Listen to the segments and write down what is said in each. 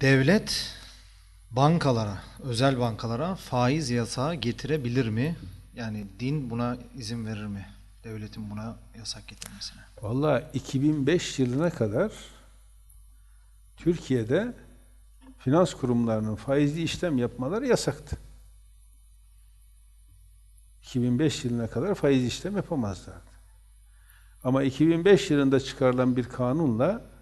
Devlet bankalara, özel bankalara faiz yasağı getirebilir mi? Yani din buna izin verir mi? Devletin buna yasak getirmesine. Vallahi 2005 yılına kadar Türkiye'de finans kurumlarının faizli işlem yapmaları yasaktı. 2005 yılına kadar faiz işlem yapamazlardı. Ama 2005 yılında çıkarılan bir kanunla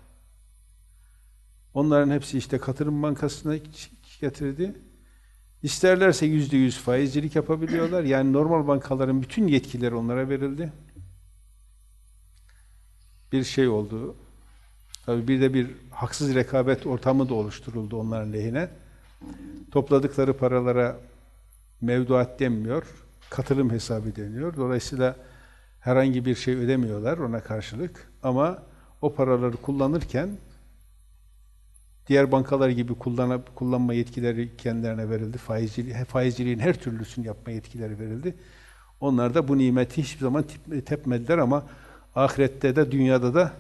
onların hepsi işte Katılım Bankası'na getirdi. İsterlerse yüzde yüz faizcilik yapabiliyorlar. Yani normal bankaların bütün yetkileri onlara verildi. Bir şey oldu. Tabii bir de bir haksız rekabet ortamı da oluşturuldu onların lehine. Topladıkları paralara mevduat denmiyor, katılım hesabı deniyor. Dolayısıyla herhangi bir şey ödemiyorlar ona karşılık. Ama o paraları kullanırken diğer bankalar gibi kullanıp kullanma yetkileri kendilerine verildi. Faizciliğin, faizciliğin her türlüsünü yapma yetkileri verildi. Onlar da bu nimeti hiçbir zaman tepmediler ama ahirette de dünyada da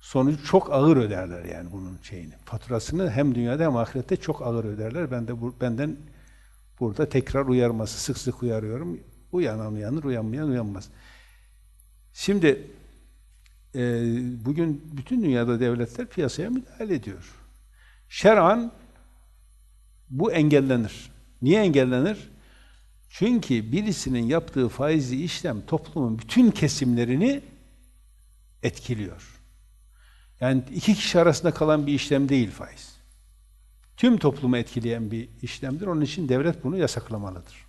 sonucu çok ağır öderler yani bunun şeyini. Faturasını hem dünyada hem ahirette çok ağır öderler. Ben de bu, benden burada tekrar uyarması, sık sık uyarıyorum. Uyanan uyanır, uyanmayan uyanmaz. Şimdi e, bugün bütün dünyada devletler piyasaya müdahale ediyor. Şer'an bu engellenir. Niye engellenir? Çünkü birisinin yaptığı faizli işlem toplumun bütün kesimlerini etkiliyor. Yani iki kişi arasında kalan bir işlem değil faiz. Tüm toplumu etkileyen bir işlemdir. Onun için devlet bunu yasaklamalıdır.